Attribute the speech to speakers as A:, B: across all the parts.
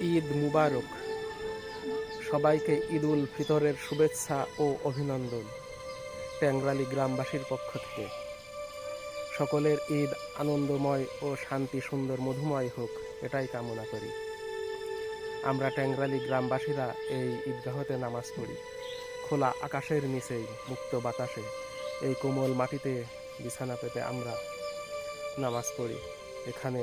A: ঈদ মুবারক। সবাইকে ঈদ উল ফিতরের শুভেচ্ছা ও অভিনন্দন ট্যাংরালি গ্রামবাসীর পক্ষ থেকে। সকলের ঈদ আনন্দময় ও শান্তি সুন্দর মধুময় হোক, এটাই কামনা করি। আমরা ট্যাংরালি গ্রামবাসীরা এই ঈদগাহতে নামাজ পড়ি। খোলা আকাশের নিচেই, মুক্ত বাতাসে, এই কোমল মাটিতে, বিছানা পেতে আমরা নামাজ পড়ি। এখানে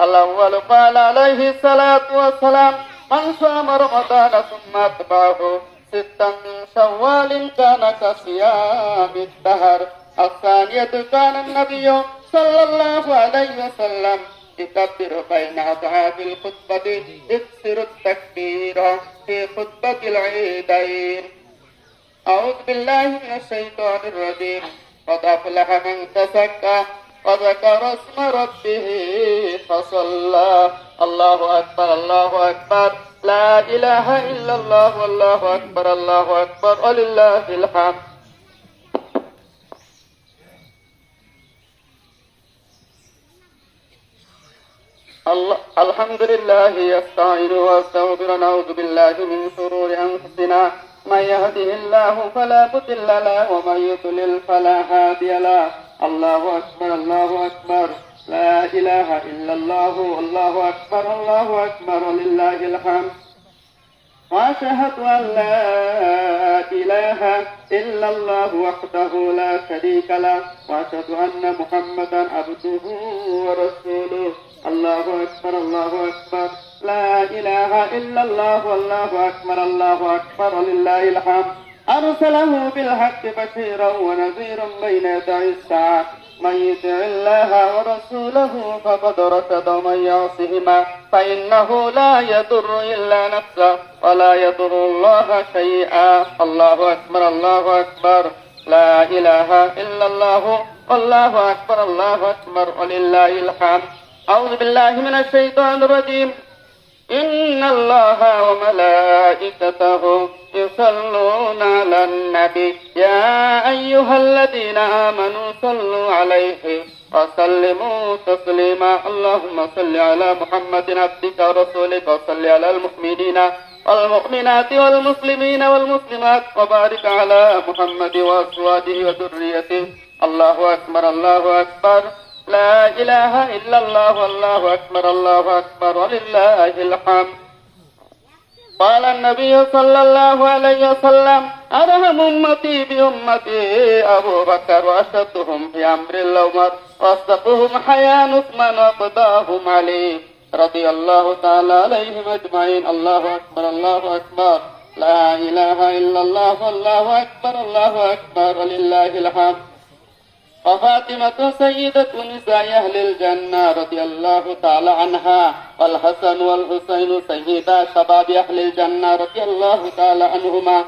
B: الأول قال عليه الصلاة والسلام من صام رمضان ثم أتبعه ستا من شوال كان كصيام الدهر الثانية كان النبي صلى الله عليه وسلم يكبر بين أضعاف الخطبة يكسر التكبير في خطبة العيدين أعوذ بالله من الشيطان الرجيم قد أفلح من تزكى وذكر اسم ربه فصلى الله أكبر الله أكبر لا إله إلا الله والله أكبر الله أكبر ولله الحمد الله الحمد لله يستعين واستغفر نعوذ بالله من شرور انفسنا من يهده الله فلا مضل له ومن يضلل فلا هادي له الله أكبر الله أكبر. لا إله إلا الله الله أكبر الله أكبر لله الحمد. وأشهد أن لا إله إلا الله وحده لا شريك له. وأشهد أن محمدا عبده ورسوله. الله أكبر الله أكبر. لا إله إلا الله والله أكبر الله أكبر لله الحمد. أرسله بالحق بشيرا ونذيرا بين يدي الساعة. من يطع الله ورسوله فقد رشد ومن يعصهما. فإنه لا يضر إلا نفسه ولا يضر الله شيئا. الله أكبر الله أكبر. لا إله إلا الله والله أكبر الله أكبر ولله الحمد. أعوذ بالله من الشيطان الرجيم. إن الله وملائكته يصلون على النبي يا أيها الذين آمنوا صلوا عليه وسلموا تسليما. اللهم صل على محمد عبدك ورسولك وصل على المؤمنين والمؤمنات والمسلمين والمسلمات وبارك على محمد وأزواجه وذريته. الله أكبر الله أكبر. لا إله إلا الله والله أكبر الله أكبر ولله الحمد قال النبي صلى الله عليه وسلم أرحم أمتي بأمتي أبو بكر وأشدهم في أمر العمر وأصدقهم حياء عثمان وقضاهم علي رضي الله تعالى عليهم أجمعين الله أكبر الله أكبر لا إله إلا الله والله أكبر الله أكبر ولله الحمد وفاطمة سيدة نساء أهل الجنة رضي الله تعالى عنها والحسن والحسين سيدا شباب أهل الجنة رضي الله تعالى عنهما.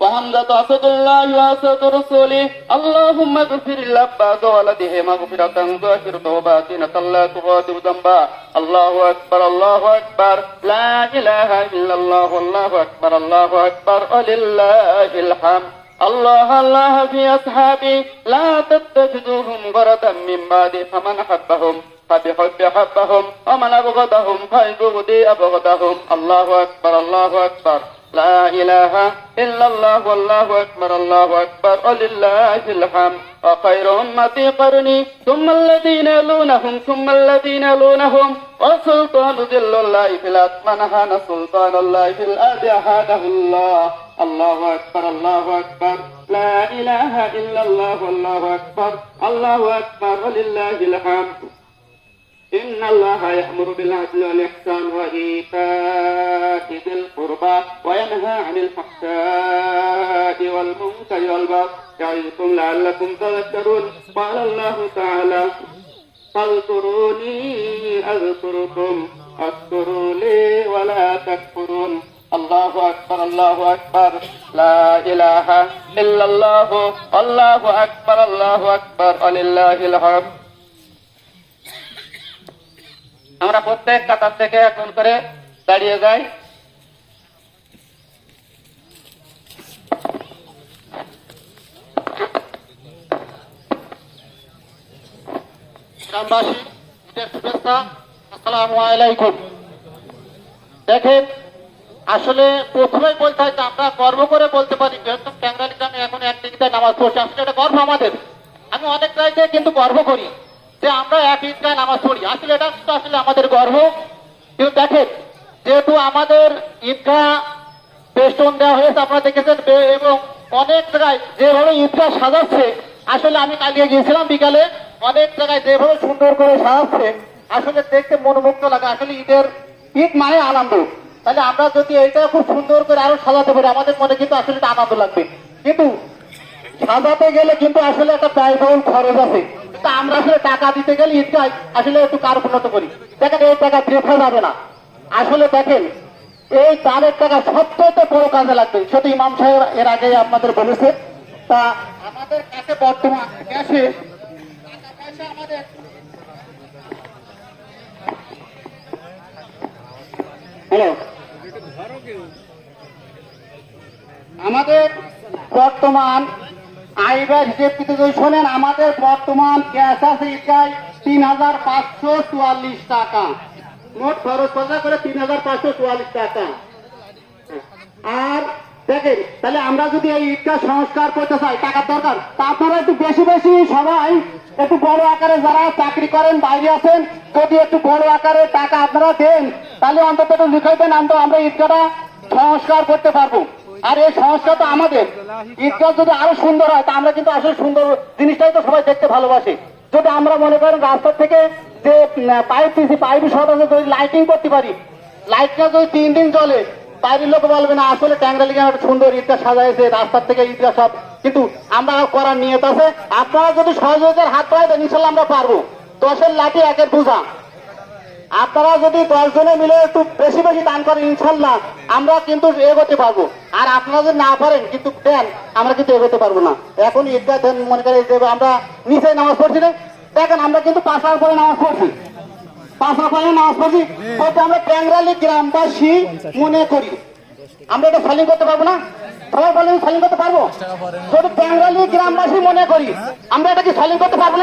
B: وحمدة أسد الله وأسد رسوله اللهم اغفر الأباد ولده مغفرة ظاهرة وباطنة لا تغادر ذنبا. الله أكبر الله أكبر. لا إله إلا الله والله أكبر الله أكبر. ولله الحمد. الله الله في أصحابي لا تتخذوهم غرضا من بعد فمن حبهم فبحب حبهم ومن أبغضهم فبغضي أبغضهم الله أكبر الله أكبر لا إله إلا الله والله أكبر الله أكبر ولله الحمد وخير أمتي قرني ثم الذين يلونهم ثم الذين يلونهم وسلطان ذل الله في الأتمنى هان سلطان الله في الأرض أهاده الله الله أكبر الله أكبر. لا إله إلا الله والله أكبر. الله أكبر ولله الحمد. إن الله يأمر بالعدل والإحسان وإيتاء ذي القربى وينهى عن الفحشاء والمنكر والبغي. يعظكم لعلكم تذكرون. قال الله تعالى فاذكروني أذكركم
C: اذكروا لي ولا تكفرون. আল্লাহু আকবার আল্লাহু আকবার, লা ইলাহা ইল্লাল্লাহ, আল্লাহু আকবার আল্লাহু আকবার, আলিল্লাহিল হামদ। আমরা প্রত্যেক কাতার থেকে এখন করে দাঁড়িয়ে যাই। গ্রামবাসী শুভেচ্ছা আসসালামু আলাইকুম। দেখেন আসলে প্রথমেই বলতে হয় যে আমরা গর্ব করে বলতে পারি বৃহত্তম ট্যাংরালি গ্রামে এখন এক দিকে নামাজ পড়ছি, আসলে এটা গর্ব আমাদের। আমি অনেক জায়গায় কিন্তু গর্ব করি যে আমরা এক ঈদগায় নামাজ পড়ি। আসলে এটা আসলে আমাদের গর্ব। কিন্তু দেখেন, যেহেতু আমাদের ঈদগাহ বেষ্টন দেওয়া হয়েছে, আপনারা দেখেছেন এবং অনেক জায়গায় যেভাবে ঈদগাহ সাজাচ্ছে, আসলে আমি কালিয়ে গিয়েছিলাম বিকালে, অনেক জায়গায় যেভাবে সুন্দর করে সাজাচ্ছে, আসলে দেখতে মনোমুগ্ধ লাগে। আসলে ঈদের ঈদ মানে আনন্দ। তাহলে আমরা যদি এটা খুব সুন্দর করে আরও সাজাতে পারি, আমাদের মনে কিন্তু আসলে আনন্দ লাগবে। কিন্তু সাজাতে গেলে কিন্তু আসলে একটা ব্যয়বহুল খরচ আছে। আমরা আসলে টাকা দিতে গেলে ঈদগাহ আসলে একটু কার্পণ্যত করি। দেখেন এই টাকা বৃথা যাবে না। আসলে দেখেন, এই দানের টাকা সবচেয়ে বড় কাজে লাগবে। সেটা ইমাম সাহেব এর আগে আপনাদের বলেছে, তা আমাদের কাছে বর্তমান ক্যাশে টাকা পয়সা আমাদের হ্যালো। আমাদের বর্তমান আইবার হিসেব কিন্তু যদি শোনেন, আমাদের বর্তমান ক্যাশ আছে ইকাই তিন হাজার পাঁচশো চুয়াল্লিশ টাকা। মোট খরচ কথা করে? তিন হাজার পাঁচশো চুয়াল্লিশ টাকা। আর দেখেন, তাহলে আমরা যদি এই ঈদটা সংস্কার করতে চাই, টাকার দরকার তা আপনারা একটু বেশি বেশি সবাই একটু বড় আকারে যারা চাকরি করেন, বাইরে আছেন, যদি একটু বড় আকারে টাকা আপনারা দেন তাহলে অন্তত একটু লিখাই দেন, অন্তত আমরা ঈদগাটা সংস্কার করতে পারব। আর এই সংস্কার তো আমাদের। ঈদগাহ যদি আরও সুন্দর হয়, তা আমরা কিন্তু আসলে সুন্দর জিনিসটাই তো সবাই দেখতে ভালোবাসি। যদি আমরা মনে করেন রাস্তা থেকে যে পাইপ দিয়েছি, পাইপ সরাসরি যদি লাইটিং করতে পারি লাইটটা যদি তিন দিন চলে, বাইরের লোক বলবে, না, আসলে ট্যাংরা লিগে একটা সুন্দর ঈদটা সাজাইছে, রাস্তার থেকে ঈদটা সব। কিন্তু আমরা করার নিয়ত আছে। আপনারা যদি সহযোগিতার হাত পায় ইনশাল্লাহ আমরা পারব। দশের লাঠি, একের বোঝা। আপনারা যদি দশ জনে মিলে একটু বেশি বেশি দান করেন, ইনশাল্লাহ আমরা কিন্তু এগোতে পারব। আর আপনারা যদি না পারেন, কিন্তু দেন, আমরা কিন্তু এগোতে পারব না। এখন ঈদগাহ দেন, মনে করেন আমরা নিচে নামাজ পড়ছি না। দেখেন, আমরা কিন্তু পাঁচার পরে নামাজ পড়ছি। পাঁচা পরে নামাজ পড়ছি। আমরা ট্যাংরালি গ্রামবাসী মনে করি। আমরা এটা ফাইলিং করতে পারব না। গ্রামবাসী মনে করি, আমরা এটা কি করতে পারব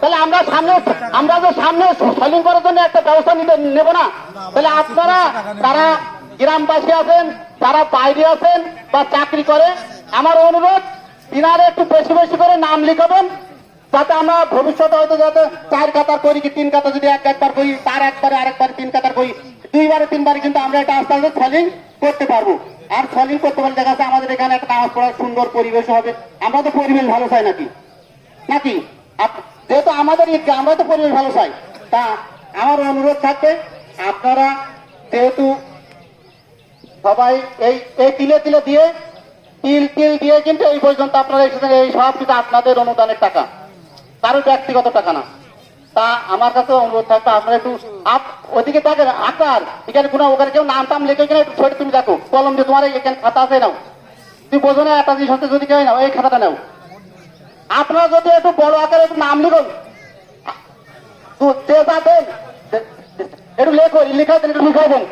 C: তাহলে আমরা সামনে, আমরা যে সামনে করার জন্য একটা না। তাহলে তারা গ্রামবাসী আছেন বাইরে আছেন বা চাকরি করে, আমার অনুরোধ, তিনারে একটু বেশি বেশি করে নাম লিখাবেন, যাতে আমরা ভবিষ্যতে হয়তো যাতে চার কাতার করি কি, তিন কাতার যদি এক একবার করি, তার একবারে আরেকবার তিন কাতার করি, দুইবারে তিনবারে কিন্তু আমরা এটা আস্তে আস্তে ফলিং করতে পারব। আর ফলিং করতে পারলে দেখা যাচ্ছে আমাদের এখানে একটা নামাজ পড়ার সুন্দর পরিবেশ হবে। আমরা তো পরিবেশ ভালো চাই নাকি? নাকি? যেহেতু আমাদের ঈদগাহ আমরা তো পরিবেশ ভালো চাই। তা আমার অনুরোধ থাকবে, আপনারা যেহেতু সবাই এই এই তিলে তিলে দিয়ে, তিল তিল দিয়ে কিন্তু এই পর্যন্ত আপনারা এসেছেন, এই সব কিন্তু আপনাদের অনুদানের টাকা। কারও ব্যক্তিগত টাকা না। তা আমার কাছে অনুরোধ থাকবে আপনারা একটু আপ, ওদিকে দেখেন, আকার। এখানে কোনো ওখানে কেউ নাম টাম লেখে কিনা, একটু ছোট তুমি দেখো। কলম দিয়ে তোমার এখানে খাতা আছে, নাও। তুই বোঝো না, একটা জিনিস হচ্ছে, যদি কেউ নাও, এই খাতাটা নাও। আপনারা যদি একটু বড় আকারে একটু নাম লিখুন। যে যা একটু লেখো লিখাই দেন একটু লিখাই দেন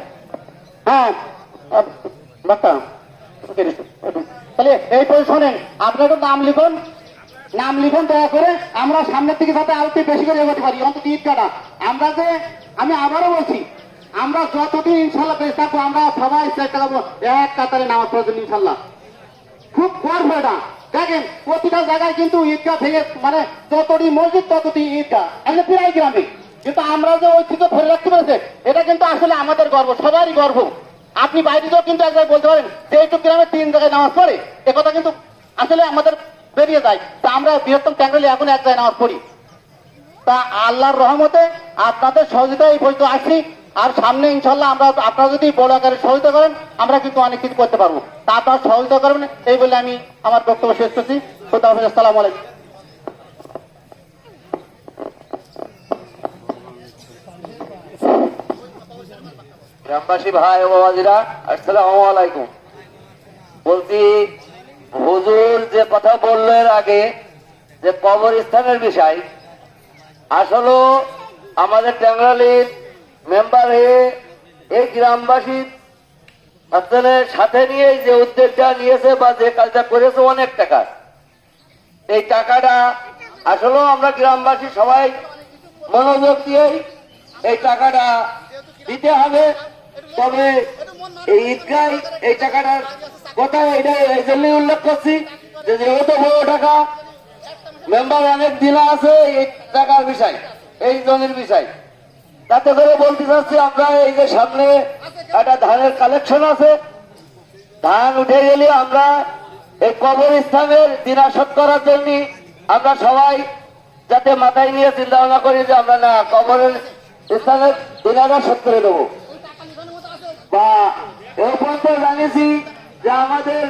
C: হ্যাঁ। একটু। তাহলে এই পরে শোনেন আপনার একটু নাম লিখুন। নাম লিখুন দয়া করে। আমরা সামনের দিকে যাতে আরও বেশি করে এগোতে পারি। অন্তত ঈদ কাটা আমরা যে, আমি আবারও বলছি, আমরা যতদিন ইনশাল্লাহ বেশ থাকব, আমরা সবাই চেষ্টা করব এক কাতারে নামাজ পড়ার জন্য ইনশাল্লাহ। খুব গর্ব এটা। দেখেন, প্রতিটা জায়গায় কিন্তু ঈদগাহ থেকে মানে যতটি মসজিদ ততটি ঈদগাহ। এখানে প্রায় গ্রামে। কিন্তু আমরা যে ঐতিহ্য ধরে রাখতে পেরেছে, এটা কিন্তু আসলে আমাদের গর্ব, সবারই গর্ব। আপনি বাইরেও কিন্তু এক জায়গায় বলতে পারেন যে এইটুক গ্রামে তিন জায়গায় নামাজ পড়ে। কথা কিন্তু আসলে আমাদের বেরিয়ে যায়। তা আমরা বৃহত্তম ট্যাঙ্গলি এখন এক জায়গায় নামাজ পড়ি। তা আল্লাহর রহমতে আপনাদের সহযোগিতা এই পর্যন্ত আসি আর সামনে ইনশাল্লাহ আমরা আপনারা যদি বড় আকারে সহযোগিতা করেন, আমরা কিন্তু অনেক কিছু করতে পারব। তা আপনারা সহযোগিতা করবেন, এই বলে আমি আমার বক্তব্য শেষ করছি। আসসালামু আলাইকুম।
D: গ্রামবাসী ভাই ও বাবাজিরা, আসসালামু আলাইকুম। বলছি হুজুর যে কথা বলল এর আগে, যে কবরস্থানের বিষয়, আসলে আমাদের ট্যাংরালির মেম্বার হয়ে এই গ্রামবাসী আপনাদের সাথে নিয়ে যে উদ্যোগটা নিয়েছে বা যে কাজটা করেছে অনেক টাকা। এই টাকাটা আসলেও আমরা গ্রামবাসী সবাই মনোযোগ দিয়ে এই টাকাটা দিতে হবে। তবে এই ঈদগাহ এই টাকাটার কথা এটা এই জন্যই উল্লেখ করছি যে যেহেতু বড় টাকা মেম্বার অনেক দিনা আছে এই টাকার বিষয়, এই জমির বিষয়। তাতে করে বলতে চাচ্ছি আমরা এই যে সামনে একটা ধানের কালেকশন আছে, ধান উঠে গেলে আমরা এই কবরস্থানের দিনাশত করার জন্য আমরা সবাই যাতে মাথায় নিয়ে চিন্তা ভাবনা করি যে আমরা না কবরের স্থানের দিনারা শোধ করে দেবো। বা এই পর্যন্ত জানিয়েছি যে আমাদের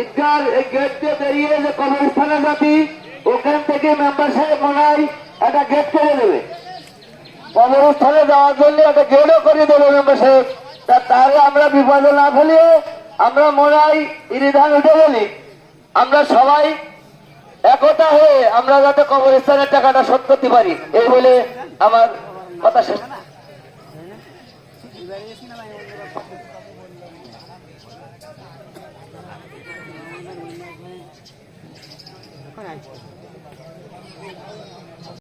D: ঈদগার গেট দিয়ে বেরিয়ে যে কবরস্থানে যাবি ওখান থেকে মেম্বার সাহেব মনে একটা গেট করে দেবে। কবরস্থানে যাওয়ার জন্য একটা গেটও করে দেবে মেম্বার সাহেব। তা তাহলে আমরা বিপদে না ফেলিয়ে আমরা মনে হয় ইরিধান উঠে বলি আমরা সবাই একতা হয়ে আমরা যাতে কবরস্থানের টাকাটা শোধ করতে পারি। এই বলে আমার কথা শেষ। por allí.